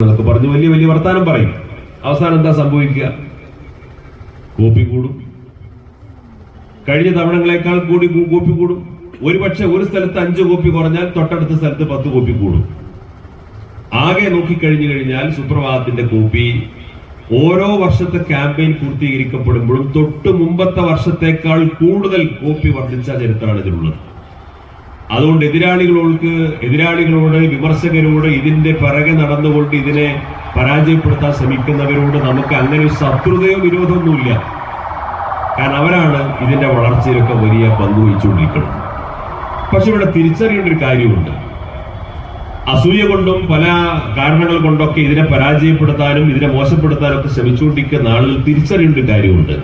എന്നൊക്കെ പറഞ്ഞ് വലിയ വലിയ വർത്താനം പറയും. അവസാനം എന്താ സംഭവിക്കുക? കോപ്പി കൂടും. കഴിഞ്ഞ തവണങ്ങളെക്കാൾ കൂടി കോപ്പി കൂടും. ഒരുപക്ഷെ ഒരു സ്ഥലത്ത് അഞ്ച് കോപ്പി കുറഞ്ഞാൽ തൊട്ടടുത്ത സ്ഥലത്ത് പത്ത് കോപ്പി കൂടും. ആകെ നോക്കിക്കഴിഞ്ഞു കഴിഞ്ഞാൽ സുപ്രഭാതത്തിന്റെ കോപ്പി ഓരോ വർഷത്തെ ക്യാമ്പയിൻ പൂർത്തീകരിക്കപ്പെടുമ്പോഴും തൊട്ട് മുമ്പത്തെ വർഷത്തേക്കാൾ കൂടുതൽ കോപ്പി വർദ്ധിച്ച ചരിത്രമാണ് ഇതിനുള്ളത് അതുകൊണ്ട് എതിരാളികളോൾക്ക് എതിരാളികളോട് വിമർശകരോട് ഇതിന്റെ പിറകെ നടന്നുകൊണ്ട് ഇതിനെ പരാജയപ്പെടുത്താൻ ശ്രമിക്കുന്നവരോട് നമുക്ക് അങ്ങനെ ഒരു ശത്രുതയോ വിരോധമൊന്നുമില്ല. കാരണം അവരാണ് ഇതിന്റെ വളർച്ചയിലൊക്കെ വലിയ പങ്ക് വഹിച്ചുകൊണ്ടിരിക്കുന്നത്. പക്ഷെ ഇവിടെ തിരിച്ചറിയേണ്ട ഒരു കാര്യമുണ്ട്. അസൂയ കൊണ്ടും പല കാരണങ്ങൾ കൊണ്ടൊക്കെ ഇതിനെ പരാജയപ്പെടുത്താനും ഇതിനെ മോശപ്പെടുത്താനും ഒക്കെ ശ്രമിച്ചുകൊണ്ടിരിക്കുന്ന ആളുകൾ തിരിച്ചറിയേണ്ട ഒരു കാര്യമുണ്ട്.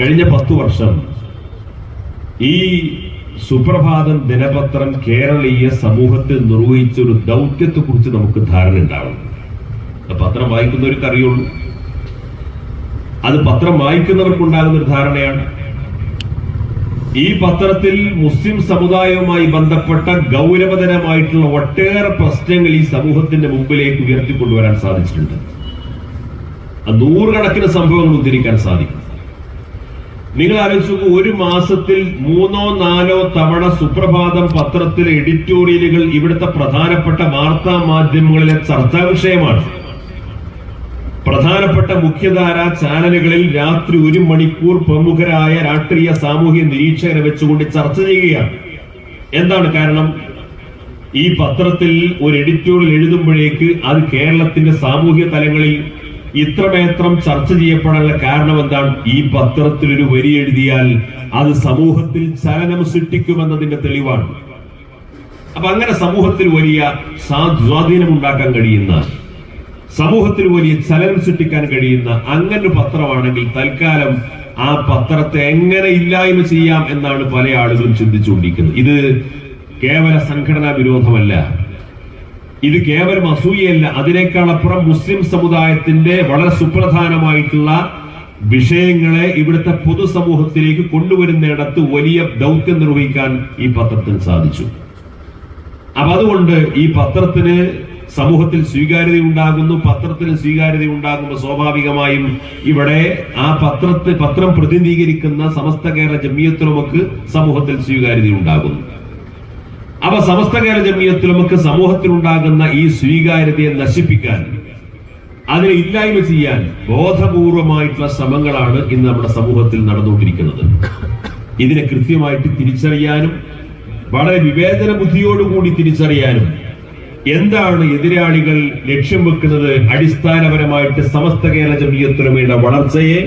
കഴിഞ്ഞ പത്തു വർഷം ഈ സുപ്രഭാതം ദിനപത്രം കേരളീയ സമൂഹത്തിൽ നിർവഹിച്ച ഒരു ദൗത്യത്തെ കുറിച്ച് നമുക്ക് ധാരണ ഉണ്ടാവണം. പത്രം വായിക്കുന്നവർക്ക് അറിയുള്ളൂ. അത് പത്രം വായിക്കുന്നവർക്കുണ്ടാകുന്ന ഒരു ധാരണയാണ്. ഈ പത്രത്തിൽ മുസ്ലിം സമുദായവുമായി ബന്ധപ്പെട്ട ഗൗരവതരമായിട്ടുള്ള ഒട്ടേറെ പ്രശ്നങ്ങൾ ഈ സമൂഹത്തിന്റെ മുമ്പിലേക്ക് ഉയർത്തിക്കൊണ്ടുവരാൻ സാധിച്ചിട്ടുണ്ട്. നൂറുകണക്കിന് സംഭവങ്ങൾ ഉദ്ധരിക്കാൻ സാധിക്കും. നിങ്ങൾ ആലോചിച്ചു ഒരു മാസത്തിൽ മൂന്നോ നാലോ തവണ സുപ്രഭാതം പത്രത്തിലെ എഡിറ്റോറിയലുകൾ ഇവിടുത്തെ പ്രധാനപ്പെട്ട വാർത്താ മാധ്യമങ്ങളിലെ ചർച്ചാ വിഷയമാണ്. പ്രധാനപ്പെട്ട മുഖ്യധാര ചാനലുകളിൽ രാത്രി ഒരു മണിക്കൂർ പ്രമുഖരായ രാഷ്ട്രീയ സാമൂഹ്യ നിരീക്ഷകരെ വെച്ചുകൊണ്ട് ചർച്ച ചെയ്യുകയാണ്. എന്താണ് കാരണം? ഈ പത്രത്തിൽ ഒരു എഡിറ്റോറിയൽ എഴുതുമ്പോഴേക്ക് അത് കേരളത്തിന്റെ സാമൂഹ്യ തലങ്ങളിൽ ഇത്രമേത്രം ചർച്ച ചെയ്യപ്പെടാനുള്ള കാരണം എന്താണ്? ഈ പത്രത്തിൽ ഒരു വരി എഴുതിയാൽ അത് സമൂഹത്തിൽ ചലനം സൃഷ്ടിക്കുമെന്നതിന്റെ തെളിവാണ്. അപ്പൊ അങ്ങനെ സമൂഹത്തിൽ വലിയ സ്വാധീനം ഉണ്ടാക്കാൻ കഴിയുന്ന സമൂഹത്തിൽ വലിയ ചലനം സൃഷ്ടിക്കാൻ കഴിയുന്ന അങ്ങനെ പത്രമാണെങ്കിൽ തൽക്കാലം ആ പത്രത്തെ എങ്ങനെ ഇല്ലായ്മ ചെയ്യാം എന്നാണ് പല ആളുകളും ചിന്തിച്ചുകൊണ്ടിരിക്കുന്നത്. ഇത് കേവല സംഘടനാ വിരോധമല്ല. ഇത് കേവലം അസൂയയല്ല. അതിനേക്കാൾ അപ്പുറം മുസ്ലിം സമുദായത്തിന്റെ വളരെ സുപ്രധാനമായിട്ടുള്ള വിഷയങ്ങളെ ഇവിടുത്തെ പൊതുസമൂഹത്തിലേക്ക് കൊണ്ടുവരുന്നിടത്ത് വലിയ ദൗത്യം നിർവഹിക്കാൻ ഈ പത്രത്തിന് സാധിച്ചു. അപ്പൊ അതുകൊണ്ട് ഈ പത്രത്തിന് സമൂഹത്തിൽ സ്വീകാര്യത ഉണ്ടാകുന്നു പത്രത്തിന് സ്വീകാര്യത ഉണ്ടാകുമ്പോൾ സ്വാഭാവികമായും ഇവിടെ ആ പത്രത്തെ പത്രം പ്രതിനിധീകരിക്കുന്ന സമസ്ത കേരള ജമിയത്തുലമക്ക് സമൂഹത്തിൽ സ്വീകാര്യത ഉണ്ടാകുന്നു അപ്പൊ സമസ്ത കേരള സമൂഹത്തിൽ സമൂഹത്തിലുണ്ടാകുന്ന ഈ സ്വീകാര്യതയെ നശിപ്പിക്കാൻ അതിനെ ഇല്ലായ്മ ചെയ്യാൻ ബോധപൂർവമായിട്ടുള്ള ശ്രമങ്ങളാണ് ഇന്ന് നമ്മുടെ സമൂഹത്തിൽ നടന്നുകൊണ്ടിരിക്കുന്നത്. ഇതിനെ കൃത്യമായിട്ട് തിരിച്ചറിയാനും വളരെ വിവേചന ബുദ്ധിയോടുകൂടി തിരിച്ചറിയാനും എന്താണ് എതിരാളികൾ ലക്ഷ്യം വെക്കുന്നത് അടിസ്ഥാനപരമായിട്ട് സമസ്ത കേരള ജമീയത്തുലമയുടെ വളർച്ചയെ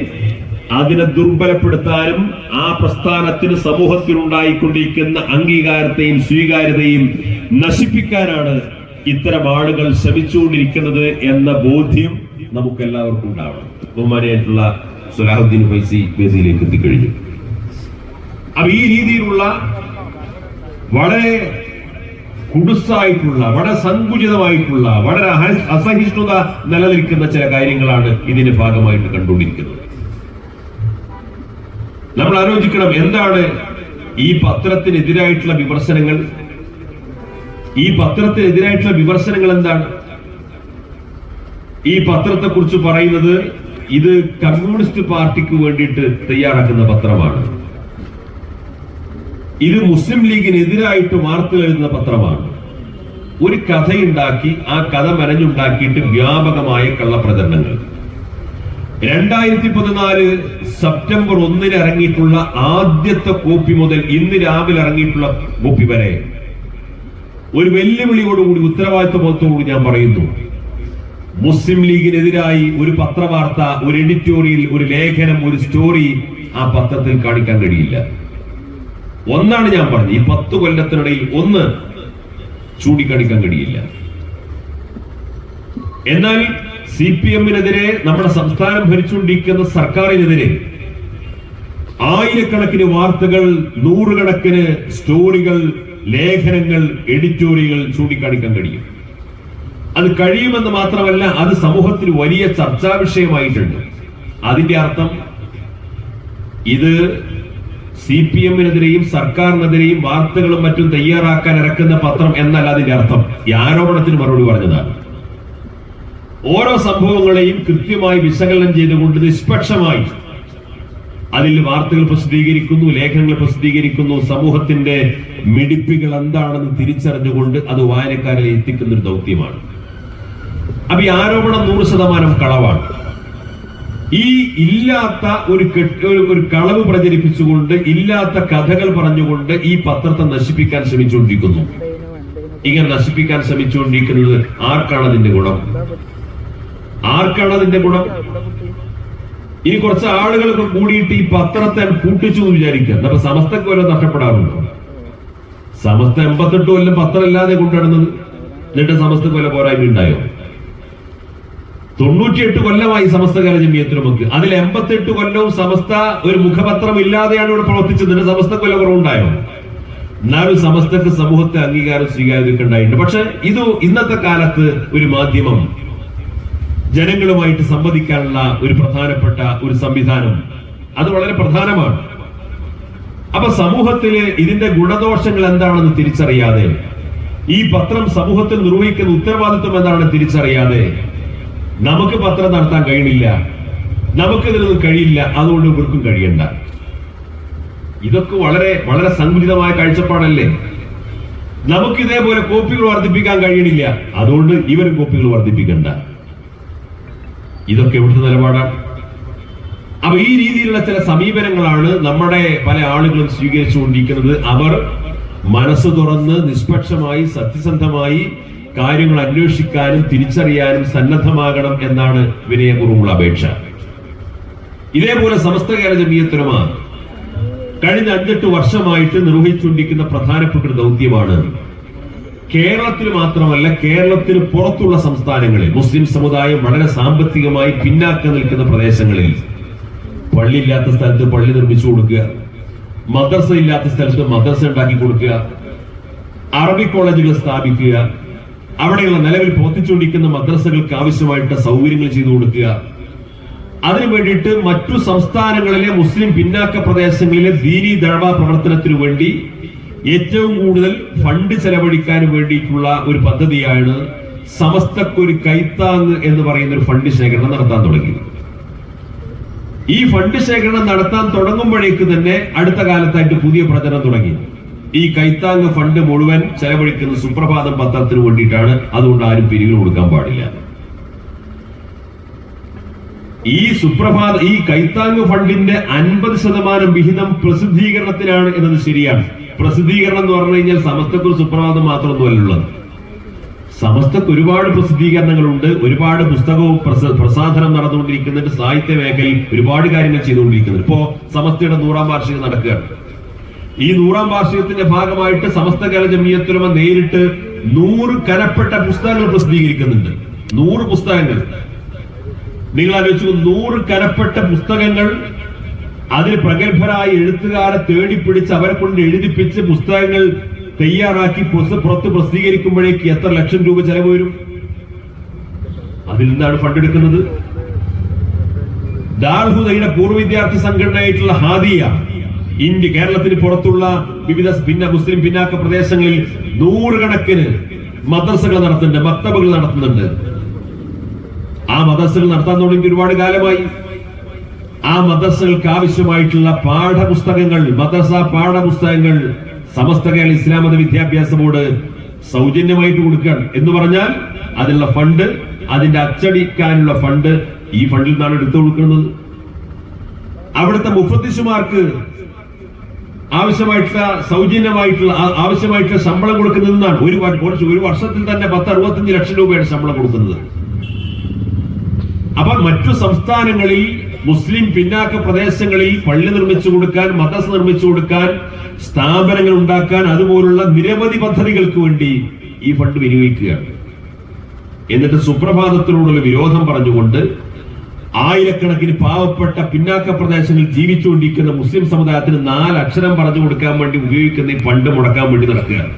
അതിനെ ദുർബലപ്പെടുത്താനും ആ പ്രസ്ഥാനത്തിന് സമൂഹത്തിൽ ഉണ്ടായിക്കൊണ്ടിരിക്കുന്ന അംഗീകാരത്തെയും സ്വീകാര്യതയും നശിപ്പിക്കാനാണ് ഇത്തരം ആളുകൾ ശ്രമിച്ചുകൊണ്ടിരിക്കുന്നത് എന്ന ബോധ്യം നമുക്ക് എല്ലാവർക്കും ഉണ്ടാവണം. ബഹുമാനിയായിട്ടുള്ള സുലാഹുദ്ദീൻ ഫൈസി വേദിയിലേക്ക് എത്തിക്കഴിഞ്ഞു. അപ്പൊ ഈ രീതിയിലുള്ള വളരെ കുടുസായിട്ടുള്ള വളരെ സങ്കുചിതമായിട്ടുള്ള വളരെ അസഹിഷ്ണുത നിലനിൽക്കുന്ന ചില കാര്യങ്ങളാണ് ഇതിന്റെ ഭാഗമായിട്ട് കണ്ടുകൊണ്ടിരിക്കുന്നത്. നമ്മൾ ആലോചിക്കണം എന്താണ് ഈ പത്രത്തിനെതിരായിട്ടുള്ള വിമർശനങ്ങൾ? ഈ പത്രത്തിനെതിരായിട്ടുള്ള വിമർശനങ്ങൾ എന്താണ്? ഈ പത്രത്തെ കുറിച്ച് പറയുന്നത് ഇത് കമ്മ്യൂണിസ്റ്റ് പാർട്ടിക്ക് വേണ്ടിയിട്ട് തയ്യാറാക്കുന്ന പത്രമാണ്. ഇത് മുസ്ലിം ലീഗിനെതിരായിട്ട് വാർത്തകൾ എഴുതുന്ന പത്രമാണ്. ഒരു കഥയുണ്ടാക്കി ആ കഥ മെനഞ്ഞുണ്ടാക്കിയിട്ട് വ്യാപകമായ കള്ളപ്രചരണങ്ങൾ. രണ്ടായിരത്തി പതിനാല് സെപ്റ്റംബർ ഒന്നിന് ഇറങ്ങിയിട്ടുള്ള ആദ്യത്തെ കോപ്പി മുതൽ ഇന്ന് രാവിലെ ഇറങ്ങിയിട്ടുള്ള കോപ്പി വരെ. ഒരു വെല്ലുവിളിയോടുകൂടി ഉത്തരവാദിത്വബോധത്തോടുകൂടി ഞാൻ പറയുന്നു. മുസ്ലിം ലീഗിനെതിരായി ഒരു പത്രവാർത്ത ഒരു എഡിറ്റോറിയൽ ഒരു ലേഖനം ഒരു സ്റ്റോറി ആ പത്രത്തിൽ കാണിക്കാൻ കഴിയില്ല. ഒന്നാണ് ഞാൻ പറഞ്ഞത് ഈ പത്ത് കൊല്ലത്തിനിടയിൽ ഒന്ന് ചൂണ്ടിക്കാണിക്കാൻ കഴിയില്ല. എന്നാൽ സി പി എമ്മിനെതിരെ നമ്മുടെ സംസ്ഥാനം ഭരിച്ചുകൊണ്ടിരിക്കുന്ന സർക്കാരിനെതിരെ ആയിരക്കണക്കിന് വാർത്തകൾ നൂറുകണക്കിന് സ്റ്റോറികൾ ലേഖനങ്ങൾ എഡിറ്റോറിയൽ ചൂണ്ടിക്കാണിക്കാൻ കഴിയും. അത് കഴിയുമെന്ന് മാത്രമല്ല അത് സമൂഹത്തിൽ വലിയ ചർച്ചാ വിഷയമായിട്ടുണ്ട്. അതിന്റെ അർത്ഥം ഇത് സി പി എമ്മിനെതിരെയും സർക്കാരിനെതിരെയും വാർത്തകളും മറ്റും തയ്യാറാക്കാൻ ഇറക്കുന്ന പത്രം എന്നല്ല അതിന്റെ അർത്ഥം. ഈ ആരോപണത്തിന് മറുപടി പറഞ്ഞതാണ്. ഓരോ സംഭവങ്ങളെയും കൃത്യമായി വിശകലനം ചെയ്തുകൊണ്ട് നിഷ്പക്ഷമായി അതിൽ വാർത്തകൾ പ്രസിദ്ധീകരിക്കുന്നു ലേഖനങ്ങൾ പ്രസിദ്ധീകരിക്കുന്നു. സമൂഹത്തിന്റെ മിടിപ്പുകൾ എന്താണെന്ന് തിരിച്ചറിഞ്ഞുകൊണ്ട് അത് വായനക്കാരിൽ എത്തിക്കുന്ന ഒരു ദൗത്യമാണ്. അപ്പൊ ഈ ആരോപണം നൂറ് ശതമാനം കളവാണ്. ഈ ഇല്ലാത്ത ഒരു ഒരു കളവ് പ്രചരിപ്പിച്ചുകൊണ്ട് ഇല്ലാത്ത കഥകൾ പറഞ്ഞുകൊണ്ട് ഈ പത്രത്തെ നശിപ്പിക്കാൻ ശ്രമിച്ചുകൊണ്ടിരിക്കുന്നു. ഇങ്ങനെ നശിപ്പിക്കാൻ ശ്രമിച്ചുകൊണ്ടിരിക്കുന്നത് ആർക്കാണ് അതിന്റെ ഗുണം? ആർക്കാണ് അതിന്റെ ഗുണം? ഇനി കുറച്ച് ആളുകളൊക്കെ കൂടിയിട്ട് ഈ പത്രത്തെ പൂട്ടിച്ചു എന്ന് വിചാരിക്കുക. അപ്പൊ സമസ്തക്ക് വരെ നഷ്ടപ്പെടാറുണ്ടോ. സമസ്ത എൺപത്തെട്ട് കൊല്ലം പത്രം ഇല്ലാതെ കൊണ്ടുനടന്നത് എന്നിട്ട് സമസ്തക്ക് വല്ല പോരായ്മ ഉണ്ടായോ? തൊണ്ണൂറ്റിയെട്ട് കൊല്ലമായി സമസ്തകാല ജമിയത്തിനുമൊക്കെ അതിൽ എൺപത്തെട്ട് കൊല്ലവും സമസ്ത ഒരു മുഖപത്രം ഇല്ലാതെയാണ് ഇവിടെ പ്രവർത്തിച്ചത്. എന്നിട്ട് സമസ്ത കൊല കുറവുണ്ടായോ? എന്നാലും സമസ്തക്ക് സമൂഹത്തെ അംഗീകാരം സ്വീകാര്യമൊക്കെ ഉണ്ടായിട്ടുണ്ട്. പക്ഷെ ഇത് ഇന്നത്തെ കാലത്ത് ഒരു മാധ്യമം ജനങ്ങളുമായിട്ട് സംവദിക്കാനുള്ള ഒരു പ്രധാനപ്പെട്ട ഒരു സംവിധാനം. അത് വളരെ പ്രധാനമാണ്. അപ്പൊ സമൂഹത്തിൽ ഇതിന്റെ ഗുണദോഷങ്ങൾ എന്താണെന്ന് തിരിച്ചറിയാതെ ഈ പത്രം സമൂഹത്തിൽ നിർവഹിക്കുന്ന ഉത്തരവാദിത്വം എന്താണെന്ന് തിരിച്ചറിയാതെ നമുക്ക് പത്രം നടത്താൻ കഴിയണില്ല നമുക്കിതിനൊന്നും കഴിയില്ല. അതുകൊണ്ട് ഇവർക്കും കഴിയണ്ട. ഇതൊക്കെ വളരെ വളരെ സങ്കുചിതമായ കാഴ്ചപ്പാടല്ലേ? നമുക്ക് ഇതേപോലെ കോപ്പികൾ വർദ്ധിപ്പിക്കാൻ കഴിയണില്ല. അതുകൊണ്ട് ഇവരും കോപ്പികൾ വർദ്ധിപ്പിക്കണ്ട. ഇതൊക്കെ എവിടുത്തെ നിലപാടാണ് അപ്പൊ ഈ രീതിയിലുള്ള ചില സമീപനങ്ങളാണ് നമ്മുടെ പല ആളുകളും സ്വീകരിച്ചുകൊണ്ടിരിക്കുന്നത്. അവർ മനസ്സ് തുറന്ന് നിഷ്പക്ഷമായി സത്യസന്ധമായി കാര്യങ്ങൾ അന്വേഷിക്കാനും തിരിച്ചറിയാനും സന്നദ്ധമാകണം എന്നാണ് വിനയപൂർവമുള്ള അപേക്ഷ. ഇതേപോലെ സമസ്ത കേരള ജമീയത്തുലമ കഴിഞ്ഞ അഞ്ചെട്ട് വർഷമായിട്ട് നിർവഹിച്ചുകൊണ്ടിരിക്കുന്ന പ്രധാനപ്പെട്ട ഒരു ദൗത്യമാണ് കേരളത്തിൽ മാത്രമല്ല കേരളത്തിന് പുറത്തുള്ള സംസ്ഥാനങ്ങളിൽ മുസ്ലിം സമുദായം വളരെ സാമ്പത്തികമായി പിന്നാക്കം നിൽക്കുന്ന പ്രദേശങ്ങളിൽ പള്ളി ഇല്ലാത്ത സ്ഥലത്ത് പള്ളി നിർമ്മിച്ചു കൊടുക്കുക മദ്രസ ഇല്ലാത്ത സ്ഥലത്ത് മദ്രസ ഉണ്ടാക്കി കൊടുക്കുക അറബി കോളേജുകൾ സ്ഥാപിക്കുക അവിടെയുള്ള നിലവിൽ പ്രവർത്തിച്ചുകൊണ്ടിരിക്കുന്ന മദ്രസകൾക്ക് ആവശ്യമായിട്ട് സൗകര്യങ്ങൾ ചെയ്തു കൊടുക്കുക. അതിനു വേണ്ടിയിട്ട് മറ്റു സംസ്ഥാനങ്ങളിലെ മുസ്ലിം പിന്നാക്ക പ്രദേശങ്ങളിലെ ദീനി ദഴവ പ്രവർത്തനത്തിനു വേണ്ടി ഏറ്റവും കൂടുതൽ ഫണ്ട് ചെലവഴിക്കാൻ വേണ്ടിയിട്ടുള്ള ഒരു പദ്ധതിയാണ് സമസ്തക്കൊരു കൈത്താങ് എന്ന് പറയുന്ന ഒരു ഫണ്ട് ശേഖരണം നടത്താൻ തുടങ്ങി ഈ ഫണ്ട് ശേഖരണം നടത്താൻ തുടങ്ങുമ്പോഴേക്ക് തന്നെ അടുത്ത കാലത്തായിട്ട് പുതിയ പ്രചരണം തുടങ്ങി ഈ കൈത്താങ് ഫണ്ട് മുഴുവൻ ചെലവഴിക്കുന്ന സുപ്രഭാതം പത്രത്തിന് വേണ്ടിയിട്ടാണ്. അതുകൊണ്ട് ആരും പിരിവിന് കൊടുക്കാൻ പാടില്ല. ഈ സുപ്രഭാത ഈ കൈത്താങ് ഫണ്ടിന്റെ അൻപത് ശതമാനം വിഹിതം പ്രസിദ്ധീകരണത്തിലാണ് എന്നത് ശരിയാണ്. പ്രസിദ്ധീകരണം എന്ന് പറഞ്ഞു കഴിഞ്ഞാൽ സമസ്തക്ക് ഒരു സുപ്രഭാതം മാത്രമൊന്നുമല്ലുള്ളത് സമസ്തക്ക് ഒരുപാട് പ്രസിദ്ധീകരണങ്ങളുണ്ട് ഒരുപാട് പുസ്തകവും പ്രസാധനം നടന്നുകൊണ്ടിരിക്കുന്നുണ്ട് സാഹിത്യ മേഖലയിൽ ഒരുപാട് കാര്യങ്ങൾ ചെയ്തുകൊണ്ടിരിക്കുന്നുണ്ട്. ഇപ്പോ സമസ്തയുടെ നൂറാം വാർഷികം നടക്കുകയാണ്. ഈ നൂറാം വാർഷികത്തിന്റെ ഭാഗമായിട്ട് സമസ്ത കല ജമീയത്തുലമ നേരിട്ട് നൂറ് കനപ്പെട്ട പുസ്തകങ്ങൾ പ്രസിദ്ധീകരിക്കുന്നുണ്ട്. നൂറ് പുസ്തകങ്ങൾ. നിങ്ങൾ ആലോചിച്ചു നൂറ് കരപ്പെട്ട പുസ്തകങ്ങൾ അതിൽ പ്രഗത്ഭരായ എഴുത്തുകാരെ തേടിപ്പിടിച്ച് അവരെ കൊണ്ട് എഴുതിപ്പിച്ച് പുസ്തകങ്ങൾ തയ്യാറാക്കി പുറത്ത് പ്രസിദ്ധീകരിക്കുമ്പോഴേക്ക് എത്ര ലക്ഷം രൂപ ചെലവ് വരും? അതിൽ നിന്നാണ് ഫണ്ട് എടുക്കുന്നത്. ദാർഹുദയുടെ പൂർവ വിദ്യാർത്ഥി സംഘടനയായിട്ടുള്ള ഹാദിയ ഇന്ത്യ കേരളത്തിന് പുറത്തുള്ള വിവിധ പിന്നെ മുസ്ലിം പിന്നാക്ക പ്രദേശങ്ങളിൽ നൂറുകണക്കിന് മദ്രസകൾ നടത്തുന്നുണ്ട് മക്തബുകൾ നടത്തുന്നുണ്ട്. ആ മദ്രസകൾ നടത്താൻ തുടങ്ങി ഒരുപാട് കാലമായി. ആ മദ്രസകൾക്ക് ആവശ്യമായിട്ടുള്ള പാഠപുസ്തകങ്ങൾ മദ്രസ പാഠപുസ്തകങ്ങൾ സമസ്ത കേരള ഇസ്ലാം മത വിദ്യാഭ്യാസ ബോർഡ് സൗജന്യമായിട്ട് കൊടുക്കുകയാണ്. എന്ന് പറഞ്ഞാൽ അതിനുള്ള ഫണ്ട് അതിന്റെ അച്ചടിക്കാനുള്ള ഫണ്ട് ഈ ഫണ്ടിൽ നിന്നാണ് എടുത്തു കൊടുക്കുന്നത്. അവിടുത്തെ മുഫത്തിസുമാർക്ക് ആവശ്യമായിട്ടുള്ള സൗജന്യമായിട്ടുള്ള ആവശ്യമായിട്ടുള്ള ശമ്പളം കൊടുക്കുന്നതെന്നാണ്. ഒരു ഒരു വർഷത്തിൽ തന്നെ പത്ത് അറുപത്തഞ്ച് ലക്ഷം രൂപയാണ് ശമ്പളം കൊടുക്കുന്നത്. അപ്പൊ മറ്റു സംസ്ഥാനങ്ങളിൽ മുസ്ലിം പിന്നാക്ക പ്രദേശങ്ങളിൽ പള്ളി നിർമ്മിച്ചു കൊടുക്കാൻ മദ്രസ നിർമ്മിച്ചു കൊടുക്കാൻ സ്ഥാപനങ്ങൾ ഉണ്ടാക്കാൻ അതുപോലുള്ള നിരവധി പദ്ധതികൾക്ക് വേണ്ടി ഈ ഫണ്ട് വിനിയോഗിക്കുകയാണ്. എന്നിട്ട് സുപ്രഭാതത്തിനോടുള്ള വിരോധം പറഞ്ഞുകൊണ്ട് ആയിരക്കണക്കിന് പാവപ്പെട്ട പിന്നാക്ക പ്രദേശങ്ങളിൽ ജീവിച്ചുകൊണ്ടിരിക്കുന്ന മുസ്ലിം സമുദായത്തിന് നാല് അക്ഷരം പറഞ്ഞു കൊടുക്കാൻ വേണ്ടി ഉപയോഗിക്കുന്ന ഈ ഫണ്ട് മുടക്കാൻ വേണ്ടി നടക്കുകയാണ്.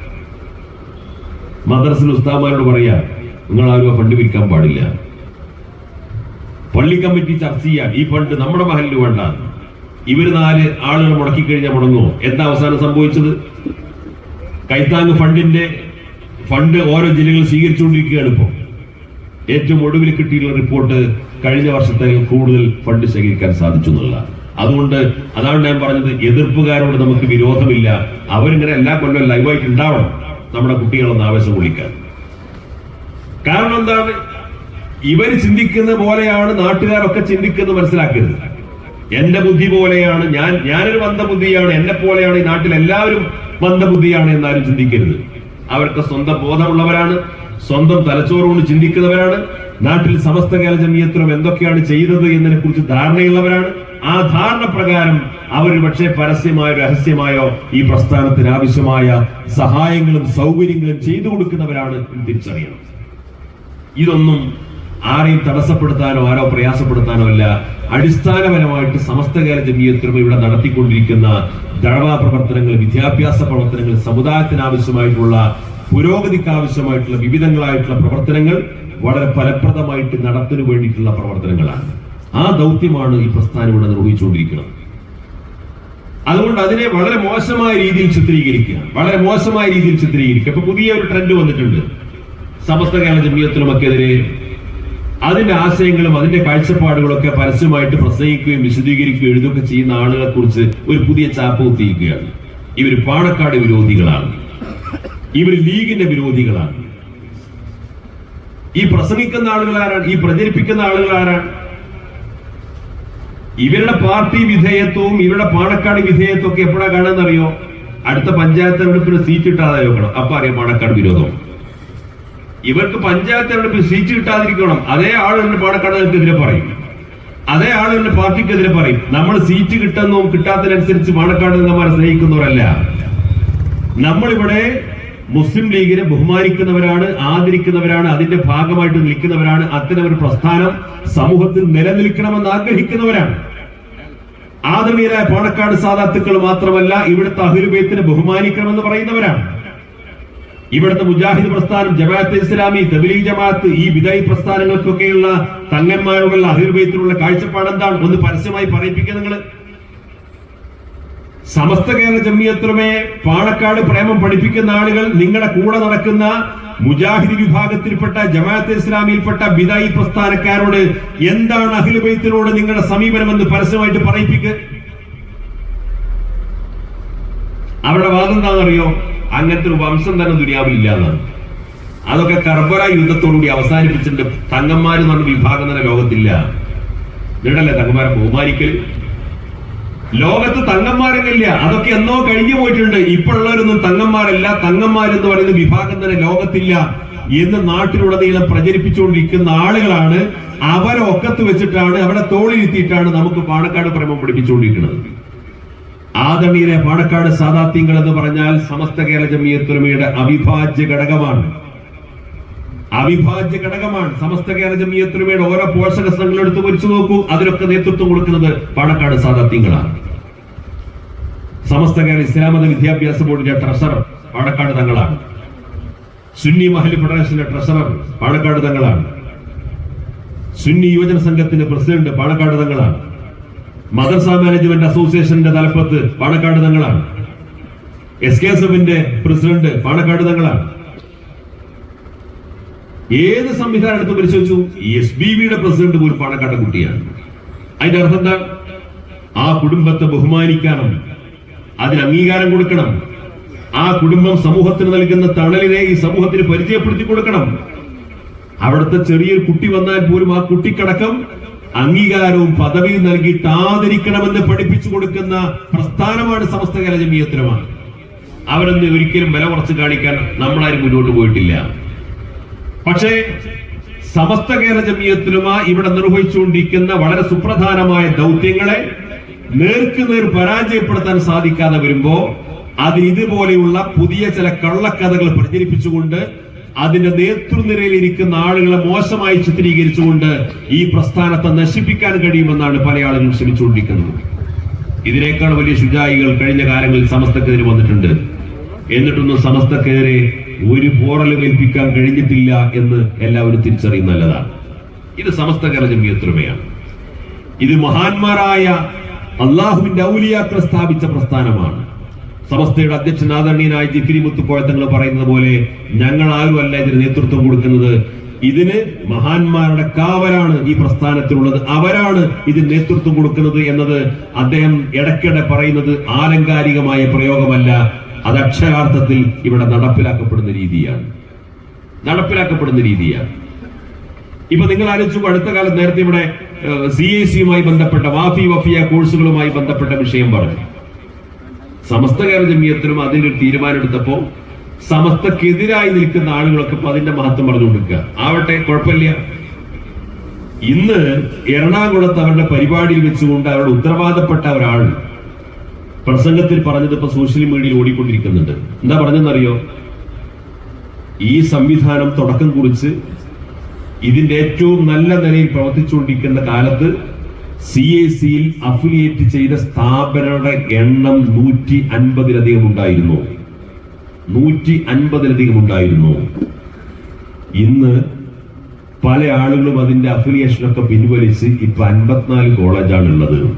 മദ്രസിൽ ഉസ്താമാരോട് പറയാ നിങ്ങൾ ആരും ആ ഫണ്ട് വിൽക്കാൻ പാടില്ല. പള്ളി കമ്മിറ്റി ചർച്ച ചെയ്യാം ഈ ഫണ്ട് നമ്മുടെ മഹലിൽ വേണ്ട. ഇവർ നാല് ആളുകൾ മുടക്കി കഴിഞ്ഞാൽ മുടങ്ങുമോ എന്താ അവസാനം സംഭവിച്ചത്? കൈത്താങ് ഫണ്ടിന്റെ ഫണ്ട് ഓരോ ജില്ലകൾ സ്വീകരിച്ചുകൊണ്ടിരിക്കുകയാണ് ഇപ്പോൾ ഏറ്റവും ഒടുവിൽ കിട്ടിയിട്ടുള്ള റിപ്പോർട്ട് കഴിഞ്ഞ വർഷത്തെ കൂടുതൽ ഫണ്ട് ശേഖരിക്കാൻ സാധിച്ചു എന്നുള്ളതാണ്. അതുകൊണ്ട് അതാണ് ഞാൻ പറഞ്ഞത് എതിർപ്പുകാരോട് നമുക്ക് വിരോധമില്ല. അവരിങ്ങനെ എല്ലാ കൊല്ലം ലൈവായിട്ട് ഉണ്ടാവണം നമ്മുടെ കുട്ടികളൊന്ന് ആവേശം കൊള്ളിക്കാൻ. കാരണം എന്താണ്? ഇവർ ചിന്തിക്കുന്ന പോലെയാണ് നാട്ടുകാരൊക്കെ ചിന്തിക്കുന്നത് മനസ്സിലാക്കരുത് എന്റെ ബുദ്ധി പോലെയാണ് ഞാൻ ഞാനൊരു മന്ദബുദ്ധിയാണ് എന്നെ പോലെയാണ് ഈ നാട്ടിൽ എല്ലാവരും മന്ദബുദ്ധിയാണ് എന്നാരും ചിന്തിക്കരുത്. അവർക്ക് സ്വന്തം ബോധമുള്ളവരാണ് സ്വന്തം തലച്ചോറുകൊണ്ട് ചിന്തിക്കുന്നവരാണ് നാട്ടിൽ സമസ്ത കേരള എന്തൊക്കെയാണ് ചെയ്തത് എന്നതിനെ കുറിച്ച് ധാരണയുള്ളവരാണ്. ആ ധാരണ പ്രകാരം അവർ പക്ഷേ പരസ്യമായോ രഹസ്യമായോ ഈ പ്രസ്ഥാനത്തിന് ആവശ്യമായ സഹായങ്ങളും സൗകര്യങ്ങളും ചെയ്തു കൊടുക്കുന്നവരാണ് തിരിച്ചറിയണം. ഇതൊന്നും ആരെയും തടസ്സപ്പെടുത്താനോ ആരോ പ്രയാസപ്പെടുത്താനോ അല്ല അടിസ്ഥാനപരമായിട്ട് സമസ്ത കേരള ജമീയത്തിനും ഇവിടെ നടത്തിക്കൊണ്ടിരിക്കുന്ന ദഴവാ പ്രവർത്തനങ്ങൾ വിദ്യാഭ്യാസ പ്രവർത്തനങ്ങൾ സമുദായത്തിനാവശ്യമായിട്ടുള്ള പുരോഗതിക്ക് ആവശ്യമായിട്ടുള്ള വിവിധങ്ങളായിട്ടുള്ള പ്രവർത്തനങ്ങൾ വളരെ ഫലപ്രദമായിട്ട് നടത്തിനു വേണ്ടിയിട്ടുള്ള പ്രവർത്തനങ്ങളാണ്. ആ ദൗത്യമാണ് ഈ പ്രസ്ഥാനം ഇവിടെ നിർവഹിച്ചുകൊണ്ടിരിക്കുന്നത്. അതുകൊണ്ട് അതിനെ വളരെ മോശമായ രീതിയിൽ ചിത്രീകരിക്കുക. വളരെ മോശമായ രീതിയിൽ ചിത്രീകരിക്കുക. ഇപ്പൊ പുതിയ ഒരു ട്രെൻഡ് വന്നിട്ടുണ്ട്. സമസ്ത കേരള ജമീയത്തിലുമൊക്കെതിരെ അതിന്റെ ആശയങ്ങളും അതിന്റെ കാഴ്ചപ്പാടുകളൊക്കെ പരസ്യമായിട്ട് പ്രസംഗിക്കുകയും വിശദീകരിക്കുകയും എഴുതുകയൊക്കെ ചെയ്യുന്ന ആളുകളെ കുറിച്ച് ഒരു പുതിയ ചാപ്പ് കുത്തിയിരിക്കുകയാണ്. ഇവർ പാണക്കാട് വിരോധികളാണ്. ഇവർ ലീഗിന്റെ വിരോധികളാണ്. ഈ പ്രസംഗിക്കുന്ന ആളുകൾ ആരാണ്? ഈ പ്രചരിപ്പിക്കുന്ന ആളുകൾ ആരാണ്? ഇവരുടെ പാർട്ടി വിധേയത്വവും ഇവരുടെ പാണക്കാട് വിധേയത്വം ഒക്കെ എപ്പോഴാണ് കാണുന്നറിയോ അടുത്ത പഞ്ചായത്ത് തെരഞ്ഞെടുപ്പിന് സീറ്റ് ഇട്ടാതെ നോക്കണം. അപ്പൊ അറിയാം പാണക്കാട് വിരോധം. ഇവർക്ക് പഞ്ചായത്ത് തെരഞ്ഞെടുപ്പിൽ സീറ്റ് കിട്ടാതിരിക്കണം. അതേ ആൾ എന്റെ പാണക്കാടുകൾക്കെതിരെ പറയും. അതേ ആൾ എന്റെ പാർട്ടിക്കെതിരെ പറയും. നമ്മൾ സീറ്റ് കിട്ടുന്നതും കിട്ടാത്തതിനനുസരിച്ച് പാണക്കാട് നമ്മളെ സ്നേഹിക്കുന്നവരല്ല. നമ്മളിവിടെ മുസ്ലിം ലീഗിനെ ബഹുമാനിക്കുന്നവരാണ് ആദരിക്കുന്നവരാണ് അതിന്റെ ഭാഗമായിട്ട് നിൽക്കുന്നവരാണ് അത്തരം ഒരു പ്രസ്ഥാനം സമൂഹത്തിൽ നിലനിൽക്കണമെന്ന് ആഗ്രഹിക്കുന്നവരാണ്. ആദമീയരായ പാണക്കാട് സാധാത്തുക്കൾ മാത്രമല്ല ഇവിടുത്തെ അഹിലുബൈത്തിനെ ബഹുമാനിക്കണമെന്ന് പറയുന്നവരാണ്. ഇവിടുത്തെ മുജാഹിദ് പ്രസ്ഥാനം ജമാഅത്ത് ഇസ്ലാമി തബിലി ജമാഅത്ത് ഈ വിദായി പ്രസ്ഥാനങ്ങൾക്കൊക്കെയുള്ള തങ്ങന്മാരോടുള്ള അഹിർബൈത്തിലുള്ള കാഴ്ചപ്പാട് എന്താണ് ഒന്ന് പരസ്യമായി പറയിപ്പിക്കുക നിങ്ങൾ സമസ്ത കേരള ജമ്മിയത്രമേ പാണക്കാട് പ്രേമം പഠിപ്പിക്കുന്ന ആളുകൾ നിങ്ങളുടെ കൂടെ നടക്കുന്ന മുജാഹിദ് വിഭാഗത്തിൽപ്പെട്ട ജമാഅത്ത് ഇസ്ലാമിയിൽപ്പെട്ട ബിദായി പ്രസ്ഥാനക്കാരോട് എന്താണ് അഖിലബൈത്തിനോട് നിങ്ങളുടെ സമീപനമെന്ന് പരസ്യമായിട്ട് പറയിപ്പിക്കുക അവരുടെ വാദം എന്താണെന്നറിയോ? അങ്ങനത്തെ ഒരു വംശം തന്നെ ദുനിയാവിലില്ല ഇല്ലാന്നാണ്. അതൊക്കെ കർബറ യുദ്ധത്തോടുകൂടി അവസാനിപ്പിച്ചിട്ടുണ്ട്. തങ്ങന്മാര് എന്ന് വിഭാഗം തന്നെ ലോകത്തില്ല. എന്നിട്ടല്ലേ തങ്ങന്മാരെ ബഹുമാനിക്കൽ ലോകത്ത് തങ്ങന്മാരെന്നില്ല അതൊക്കെ എന്നോ കഴിഞ്ഞു പോയിട്ടുണ്ട്. ഇപ്പോഴുള്ളവരൊന്നും തങ്ങന്മാരല്ല. തങ്ങന്മാരെന്ന് പറയുന്ന വിഭാഗം തന്നെ ലോകത്തില്ല എന്ന് നാട്ടിലുടനീളം പ്രചരിപ്പിച്ചുകൊണ്ടിരിക്കുന്ന ആളുകളാണ്. അവരെ ഒക്കത്ത് വെച്ചിട്ടാണ് അവരെ തോളിലെത്തിയിട്ടാണ് നമുക്ക് പാണക്കാട് പ്രേമം പഠിപ്പിച്ചുകൊണ്ടിരിക്കുന്നത്. ആദമീരെ പാണക്കാട് സാദാത്യങ്ങൾ എന്ന് പറഞ്ഞാൽ സമസ്ത കേരള ജമിയത്തുലമയുടെ അവിഭാജ്യ ഘടകമാണ്. അവിഭാജ്യ ഘടകമാണ് സമസ്ത കേരള ജമിയത്തുലമയുടെ ഓരോ പോഷക സംഘങ്ങൾ എടുത്ത് കുറിച്ചു നോക്കൂ. അതിനൊക്കെ നേതൃത്വം കൊടുക്കുന്നത് പാണക്കാട് സാദാത്യങ്ങളാണ്. സമസ്ത കേരള ഇസ്ലാമത വിദ്യാഭ്യാസ ബോർഡിന്റെ ട്രഷറർ പാണക്കാട് തങ്ങളാണ്. സുന്നി മഹൽ ഫെഡറേഷന്റെ ട്രഷറർ പാണക്കാട് തങ്ങളാണ്. സുന്നി യുവജന സംഘത്തിന്റെ പ്രസിഡന്റ് പാണക്കാട് തങ്ങളാണ്. മദർസ മാനേജ്മെന്റ് അസോസിയേഷന്റെ തലപ്പത്ത് പാണക്കാട് തങ്ങളാണ്. എസ് കെ എസ് എഫിന്റെ പ്രസിഡന്റ് പാണക്കാട് തങ്ങളാണ്. ഏത് സംവിധാനം എടുത്ത് പരിശോധിച്ചു? എസ് ബി വിയുടെ പ്രസിഡന്റ് പോലും പാണക്കാട്ടെ കുട്ടിയാണ്. അതിന്റെ അർത്ഥം എന്താ? ആ കുടുംബത്തെ ബഹുമാനിക്കണം. അതിന് അംഗീകാരം കൊടുക്കണം. ആ കുടുംബം സമൂഹത്തിന് നൽകുന്ന തണലിനെ ഈ സമൂഹത്തിന് പരിചയപ്പെടുത്തി കൊടുക്കണം. അവിടുത്തെ ചെറിയൊരു കുട്ടി വന്നാൽ പോലും ആ കുട്ടിക്കടക്കം അംഗീകാരവും പദവിയും നൽകിയിട്ട് ആദരിക്കണമെന്ന് പഠിപ്പിച്ചു കൊടുക്കുന്ന പ്രസ്ഥാനമാണ് സമസ്ത കേരള ജമീയത്തിനുമാണ് അവരൊന്നും ഒരിക്കലും വില കുറച്ച് കാണിക്കാൻ നമ്മളാരും മുന്നോട്ട് പോയിട്ടില്ല. പക്ഷേ സമസ്ത കേരള ജമീയത്തിലുമ ഇവിടെ നിർവഹിച്ചുകൊണ്ടിരിക്കുന്ന വളരെ സുപ്രധാനമായ ദൗത്യങ്ങളെ നേർക്കുനേർ പരാജയപ്പെടുത്താൻ സാധിക്കാതെ വരുമ്പോ അത് ഇതുപോലെയുള്ള പുതിയ ചില കള്ളക്കഥകൾ പ്രചരിപ്പിച്ചുകൊണ്ട് അതിന്റെ നേതൃനിരയിൽ ഇരിക്കുന്ന ആളുകളെ മോശമായി ചിത്രീകരിച്ചുകൊണ്ട് ഈ പ്രസ്ഥാനത്തെ നശിപ്പിക്കാൻ കഴിയുമെന്നാണ് പല ആളുകളും ശ്രമിച്ചുകൊണ്ടിരിക്കുന്നത്. ഇതിനേക്കാൾ വലിയ ശുചായികൾ കഴിഞ്ഞ കാലങ്ങളിൽ സമസ്തക്കെതിരെ വന്നിട്ടുണ്ട്. എന്നിട്ടൊന്നും സമസ്തക്കെതിരെ ഒരു പോറലും ഏൽപ്പിക്കാൻ കഴിഞ്ഞിട്ടില്ല എന്ന് എല്ലാവരും തിരിച്ചറിയുന്ന നല്ലതാണ്. ഇത് സമസ്ത കേരള ജമീയത്തുമയാണ് ഇത് മഹാന്മാരായ അള്ളാഹുവിന്റെ ഔലിയാക്കൾ സ്ഥാപിച്ച പ്രസ്ഥാനമാണ്. സമസ്തയുടെ അധ്യക്ഷൻ ആദരണീയനായ ജിഫിരി മുത്തുക്കോഴത്തങ്ങൾ പറയുന്നത് പോലെ ഞങ്ങൾ ആരും അല്ല ഇതിന് നേതൃത്വം കൊടുക്കുന്നത്. ഇതിന് മഹാന്മാരുടെ കാവലാണ് ഈ പ്രസ്ഥാനത്തിലുള്ളത്. അവരാണ് ഇതിന് നേതൃത്വം കൊടുക്കുന്നത് എന്നത് അദ്ദേഹം ഇടയ്ക്കിടെ പറയുന്നത് ആലങ്കാരികമായ പ്രയോഗമല്ല. അത് അക്ഷരാർത്ഥത്തിൽ ഇവിടെ നടപ്പിലാക്കപ്പെടുന്ന രീതിയാണ്. നടപ്പിലാക്കപ്പെടുന്ന രീതിയാണ്. ഇപ്പൊ നിങ്ങൾ ആലോചിച്ചു അടുത്ത കാലം നേരത്തെ ഇവിടെ സി എ സിയുമായി ബന്ധപ്പെട്ട വാഫി വഫിയ കോഴ്സുകളുമായി ബന്ധപ്പെട്ട വിഷയം പറഞ്ഞു. സമസ്ത കേരള ജമിയത്തിനും അതിന്റെ ഒരു തീരുമാനം എടുത്തപ്പോ സമസ്തക്കെതിരായി നിൽക്കുന്ന ആളുകളൊക്കെ ഇപ്പൊ അതിന്റെ മഹത്വം പറഞ്ഞുകൊണ്ടിരിക്കുക. ആവട്ടെ കുഴപ്പമില്ല. ഇന്ന് എറണാകുളത്ത് അവരുടെ പരിപാടിയിൽ വെച്ചുകൊണ്ട് അവരുടെ ഉത്തരവാദപ്പെട്ട ഒരാൾ പ്രസംഗത്തിൽ പറഞ്ഞത് ഇപ്പൊ സോഷ്യൽ മീഡിയയിൽ ഓടിക്കൊണ്ടിരിക്കുന്നുണ്ട്. എന്താ പറഞ്ഞെന്നറിയോ ഈ സംവിധാനം തുടക്കം കുറിച്ച് ഇതിന്റെ ഏറ്റവും നല്ല നിലയിൽ പ്രവർത്തിച്ചുകൊണ്ടിരിക്കുന്ന കാലത്ത് സി എ സിയിൽ അഫിലിയേറ്റ് ചെയ്ത സ്ഥാപനങ്ങളുടെ എണ്ണം നൂറ്റി അൻപതിലധികം ഉണ്ടായിരുന്നു. നൂറ്റി അൻപതിലധികം ഉണ്ടായിരുന്നു. ഇന്ന് പല ആളുകളും അതിന്റെ അഫിലിയേഷനൊക്കെ പിൻവലിച്ച് ഇപ്പൊ അൻപത്തിനാല് കോളേജാണ് ഉള്ളത്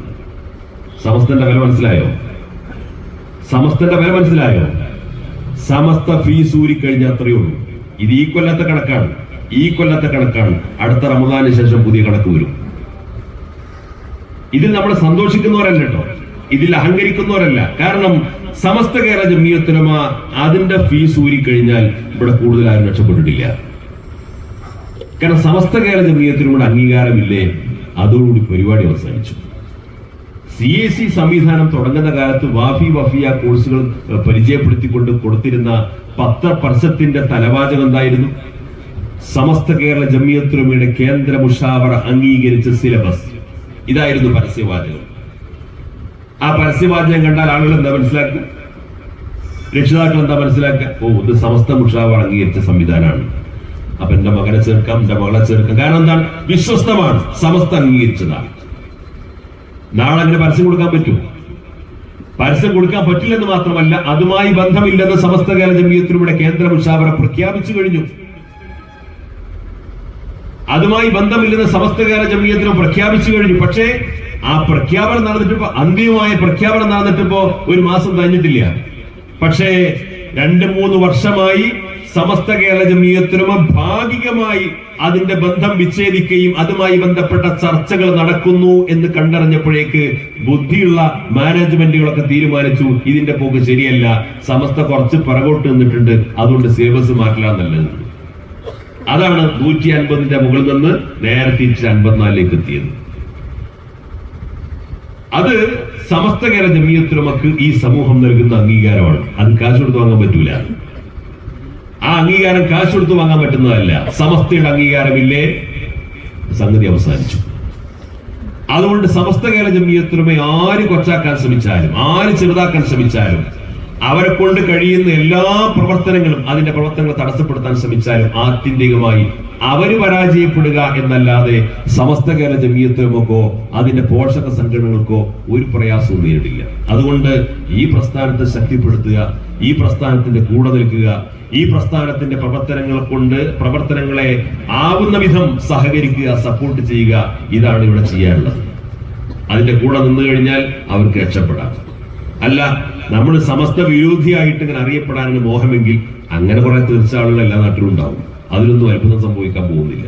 സമസ്തന്റെ വില മനസ്സിലായോ? സമസ്തന്റെ വില മനസ്സിലായോ? സമസ്ത ഫീസ് ഊരിക്കഴിഞ്ഞാൽ അത്രയേ ഉള്ളൂ. ഇത് ഈ കൊല്ലത്തെ കണക്കാണ്. ഈ കൊല്ലത്തെ കണക്കാണ്. അടുത്ത റമദാന് ശേഷം പുതിയ കണക്ക് വരും. ഇതിൽ നമ്മൾ സന്തോഷിക്കുന്നവരല്ല കേട്ടോ. ഇതിൽ അഹങ്കരിക്കുന്നവരല്ല. കാരണം സമസ്ത കേരള ജമീയത്തിനമ അതിന്റെ ഫീസ് ഊരിക്കഴിഞ്ഞാൽ ഇവിടെ കൂടുതൽ ആരും രക്ഷപ്പെട്ടിട്ടില്ല. കാരണം സമസ്ത കേരള ജമീയത്തിനും കൂടെ അംഗീകാരമില്ലേ? അതോടുകൂടി പരിപാടി അവസാനിച്ചു. സി എ സി സംവിധാനം തുടങ്ങുന്ന കാലത്ത് വാഫി വഫിയ കോഴ്സുകൾ പരിചയപ്പെടുത്തിക്കൊണ്ട് കൊടുത്തിരുന്ന പത്ത് പർസത്തിന്റെ തലവാചകം എന്തായിരുന്നു? സമസ്ത കേരള ജമിയത്തുലമയുടെ കേന്ദ്ര മുഷാവറ അംഗീകരിച്ച സിലബസ് ഇതായിരുന്നു പരസ്യവാചകം. ആ പരസ്യവാചകം കണ്ടാൽ ആളുകൾ എന്താ മനസ്സിലാക്കുക? രക്ഷിതാക്കൾ എന്താ മനസ്സിലാക്കുക? ഓ ഇത് സമസ്ത മുഷാവ് അംഗീകരിച്ച സംവിധാനമാണ്. അപ്പൊ എന്റെ മകനെ ചേർക്കാം എന്റെ മകളെ ചേർക്കാം. കാരണം എന്താണ്? വിശ്വസ്തമാണ്. സമസ്ത അംഗീകരിച്ചതാണ്. നാളെ അങ്ങനെ പരസ്യം കൊടുക്കാൻ പറ്റും പരസ്യം കൊടുക്കാൻ പറ്റില്ലെന്ന് മാത്രമല്ല അതുമായി ബന്ധമില്ലെന്ന് സമസ്ത കേരള ജമീയത്തിലൂടെ കേന്ദ്ര മുഷാവറ പ്രഖ്യാപിച്ചു കഴിഞ്ഞു. അതുമായി ബന്ധമില്ലെന്ന് സമസ്ത കേരള ജമീയത്തിനും പ്രഖ്യാപിച്ചു കഴിഞ്ഞു. പക്ഷേ ആ പ്രഖ്യാപനം നടന്നിട്ടിപ്പോ അന്തിമമായ പ്രഖ്യാപനം നടന്നിട്ടിപ്പോ ഒരു മാസം കഴിഞ്ഞിട്ടില്ല. പക്ഷേ രണ്ട് മൂന്ന് വർഷമായി സമസ്ത കേരള ജമീയത്തിനും ഭാഗികമായി അതിന്റെ ബന്ധം വിച്ഛേദിക്കുകയും അതുമായി ബന്ധപ്പെട്ട ചർച്ചകൾ നടക്കുന്നു എന്ന് കണ്ടറിഞ്ഞപ്പോഴേക്ക് ബുദ്ധിയുള്ള മാനേജ്മെന്റുകളൊക്കെ തീരുമാനിച്ചു ഇതിന്റെ പോക്ക് ശരിയല്ല സമസ്ത കുറച്ച് പിറകോട്ട് നിന്നിട്ടുണ്ട് അതുകൊണ്ട് സിലബസ് മാറ്റില്ല നല്ലത് അതാണ് നൂറ്റി അൻപതിന്റെ മുകളിൽ നിന്ന് നേരെ തിരിച്ച് അൻപത്തിനാലിലേക്ക് എത്തിയത്. അത് സമസ്ത കേരള ജമീയത്തുലമക്ക് ഈ സമൂഹം നൽകുന്ന അംഗീകാരമാണ്. അത് കാശ് കൊടുത്ത് വാങ്ങാൻ പറ്റൂല. ആ അംഗീകാരം കാശ് കൊടുത്ത് വാങ്ങാൻ പറ്റുന്നതല്ല. സമസ്തയുടെ അംഗീകാരമില്ലേ? സംഗതി അവസാനിച്ചു. അതുകൊണ്ട് സമസ്ത കേരള ജമീയത്തുലമെ ആര് കൊച്ചാക്കാൻ ശ്രമിച്ചാലും ആര് ചെറുതാക്കാൻ ശ്രമിച്ചാലും അവരെ കൊണ്ട് കഴിയുന്ന എല്ലാ പ്രവർത്തനങ്ങളും അതിന്റെ പ്രവർത്തനങ്ങൾ തടസ്സപ്പെടുത്താൻ ശ്രമിച്ചാലും ആത്യന്തികമായി അവർ പരാജയപ്പെടുക എന്നല്ലാതെ സമസ്ത കേരള ജമീയത്വമൊക്കോ അതിന്റെ പോഷക സംഘടനകൾക്കോ ഒരു പ്രയാസവും നേരിടില്ല. അതുകൊണ്ട് ഈ പ്രസ്ഥാനത്തെ ശക്തിപ്പെടുത്തുക ഈ പ്രസ്ഥാനത്തിന്റെ കൂടെ നിൽക്കുക ഈ പ്രസ്ഥാനത്തിന്റെ പ്രവർത്തനങ്ങളെ കൊണ്ട് പ്രവർത്തനങ്ങളെ ആവുന്ന വിധം സഹകരിക്കുക സപ്പോർട്ട് ചെയ്യുക ഇതാണ് ഇവിടെ ചെയ്യാനുള്ളത്. അതിന്റെ കൂടെ നിന്ന് കഴിഞ്ഞാൽ അവർക്ക് രക്ഷപ്പെടാം. അല്ല നമ്മൾ സമസ്ത വിരോധിയായിട്ട് ഇങ്ങനെ അറിയപ്പെടാനാണ് മോഹമെങ്കിൽ അങ്ങനെ കുറെ തീർച്ചയാളുകൾ എല്ലാ നാട്ടിലും ഉണ്ടാവും. അതിലൊന്നും അത്ഭുതം സംഭവിക്കാൻ പോകുന്നില്ല.